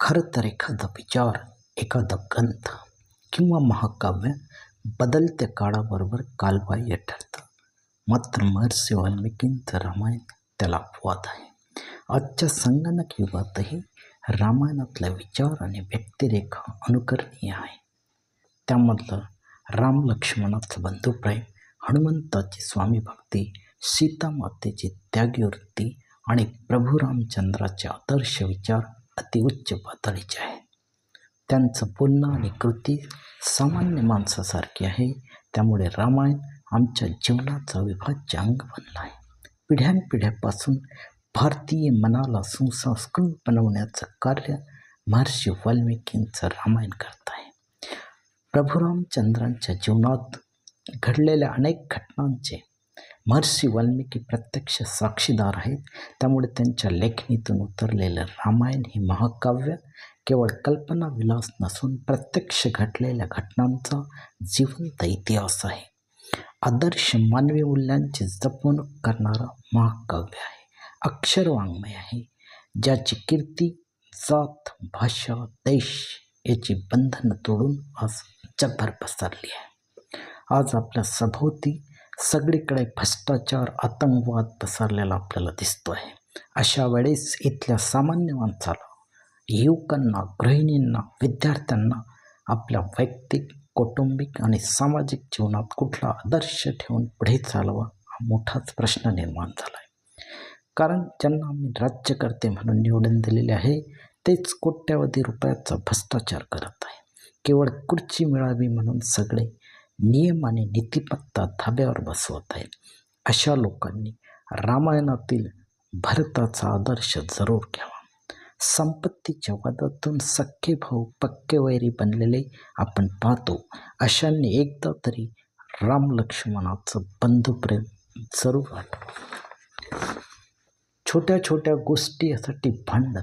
खरं तर एखादा विचार एखादा ग्रंथ किंवा महाकाव्य बदलत्या काळाबरोबर कालबाह्य ठरतं. मात्र महर्षी वाल्मिकींचं रामायण त्याला अपवाद आहे. आजच्या संगणक युगातही रामायणातला विचार आणि व्यक्तिरेखा अनुकरणीय आहे. त्यामधलं राम लक्ष्मणाचं बंधुप्रेम हनुमंताची स्वामी भक्ती सीतामातेची त्यागवृत्ती आणि प्रभू रामचंद्राचे आदर्श विचार अतिउच्च पातळीचे आहे. त्यांचं बोलणं आणि कृती सामान्य माणसासारखी आहे. त्यामुळे रामायण आमच्या जीवनाचा अविभाज्य अंग बनला आहे. पिढ्यानपिढ्यापासून भारतीय मनाला सुसंस्कृत बनवण्याचं कार्य महर्षी वाल्मिकींचं रामायण करत आहे. प्रभू रामचंद्रांच्या जीवनात घडलेल्या अनेक घटनांचे महर्षी वाल्मिकी प्रत्यक्ष साक्षीदार आहेत. त्यामुळे त्यांच्या लेखणीतून उतरलेलं रामायण हे महाकाव्य. केवळ कल्पनाविलास नसून प्रत्यक्ष घडलेल्या घटनांचा जिवंत इतिहास आहे. आदर्श मानवी मूल्यांची जपवणूक करणारं महाकाव्य आहे. अक्षरवाङ्मय आहे. ज्याची कीर्ती जात भाषा देश याची बंधनं तोडून आज जगभर पसरली आहे. आज आपल्या सभोवती सगळीकडे भ्रष्टाचार आतंकवाद पसरलेला आपल्याला दिसतो आहे अशा वेळेस इथल्या सामान्य माणसाला युवकांना गृहिणींना विद्यार्थ्यांना आपल्या वैयक्तिक कौटुंबिक आणि सामाजिक जीवनात कुठला आदर्श ठेवून पुढे चालवा हा मोठाच प्रश्न निर्माण झाला आहे कारण ज्यांना आम्ही राज्यकर्ते म्हणून निवडून दिलेले आहे तेच कोट्यावधी रुपयाचा भ्रष्टाचार करत आहे. केवळ खुर्ची मिळावी म्हणून सगळे नियम आणि नीतिमत्ता धाब्यावर बसवत आहेत अशा लोकांनी रामायणातील भरताचा आदर्श जरूर घ्यावा. संपत्तीच्या वादातून सख्खे भाऊ पक्के वैरी बनलेले आपण पाहतो. अशांनी एकदा तरी राम लक्ष्मणाचं बंधुप्रेम जरूर आठवं छोट्या छोट्या गोष्टीसाठी भांडण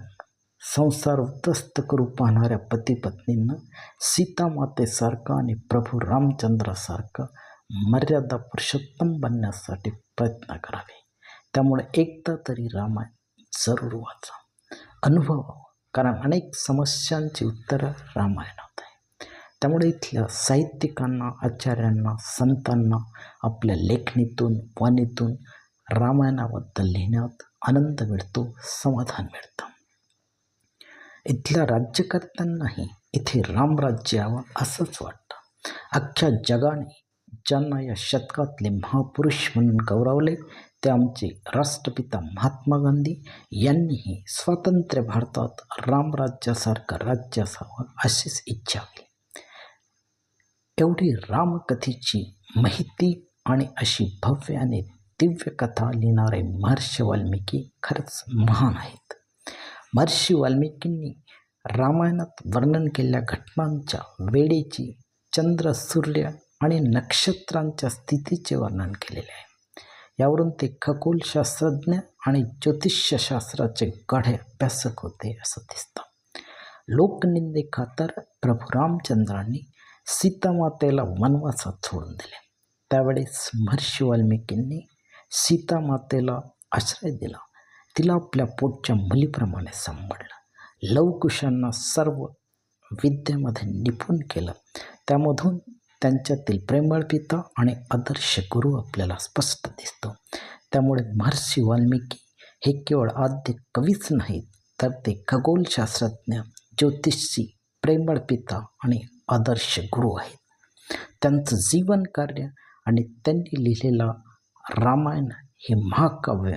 संसार उद्ध्वस्त करू पाहणाऱ्या पतीपत्नींना सीतामातेसारखा सीतामातेसारखं आणि प्रभू रामचंद्रासारखं मर्यादा पुरुषोत्तम बनण्यासाठी प्रयत्न करावे. त्यामुळे एकदा तरी रामायण जरूर वाचा. अनुभवावं कारण अनेक समस्यांची उत्तरं रामायणात आहे त्यामुळे इथल्या साहित्यिकांना आचार्यांना संतांना आपल्या लेखणीतून वाणीतून रामायणाबद्दल लिहिण्यात आनंद मिळतो समाधान मिळतं. इथल्या राज्यकर्त्यांनाही इथे रामराज्य यावं असंच वाटतं. अख्ख्या जगाने ज्यांना या शतकातले महापुरुष म्हणून गौरवले ते आमचे राष्ट्रपिता महात्मा गांधी यांनीही स्वातंत्र्य भारतात रामराज्यासारखं राज्य असावं अशीच इच्छा केली. एवढी रामकथेची माहिती आणि अशी भव्य आणि दिव्य कथा लिहिणारे महर्षी वाल्मिकी खरंच महान आहेत. महर्षी वाल्मिकींनी रामायणात वर्णन केलेल्या घटनांच्या वेळेची चंद्र सूर्य आणि नक्षत्रांच्या स्थितीचे वर्णन केलेले आहे. यावरून ते खगोलशास्त्रज्ञ आणि ज्योतिषशास्त्राचे गाढे अभ्यासक होते असं दिसतं. लोकनिंदेखातर प्रभू रामचंद्रांनी सीतामातेला वनवासात सोडून दिले. त्यावेळेस महर्षी वाल्मिकींनी सीतामातेला आश्रय दिला. तिला आपल्या पोटच्या मुलीप्रमाणे सांभाळलं. लवकुशांना सर्व विद्येमध्ये निपुण केलं. त्यामधून त्यांच्यातील प्रेमळ पिता आणि आदर्श गुरु आपल्याला स्पष्ट दिसतो. त्यामुळे महर्षी वाल्मिकी हे केवळ आद्य कवीच नाहीत तर ते खगोलशास्त्रज्ञ ज्योतिषी प्रेमळ पिता आणि आदर्श गुरु आहेत. त्यांचं जीवन कार्य आणि त्यांनी लिहिलेला रामायण हे महाकाव्य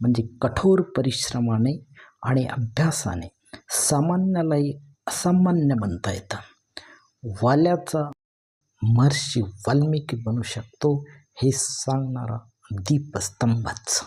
म्हणजे कठोर परिश्रमाने आणि अभ्यासाने सामान्यालाही असामान्य म्हणता येतं. वाल्याचा महर्षी वाल्मिकी बनू शकतो हे सांगणारा दीपस्तंभच.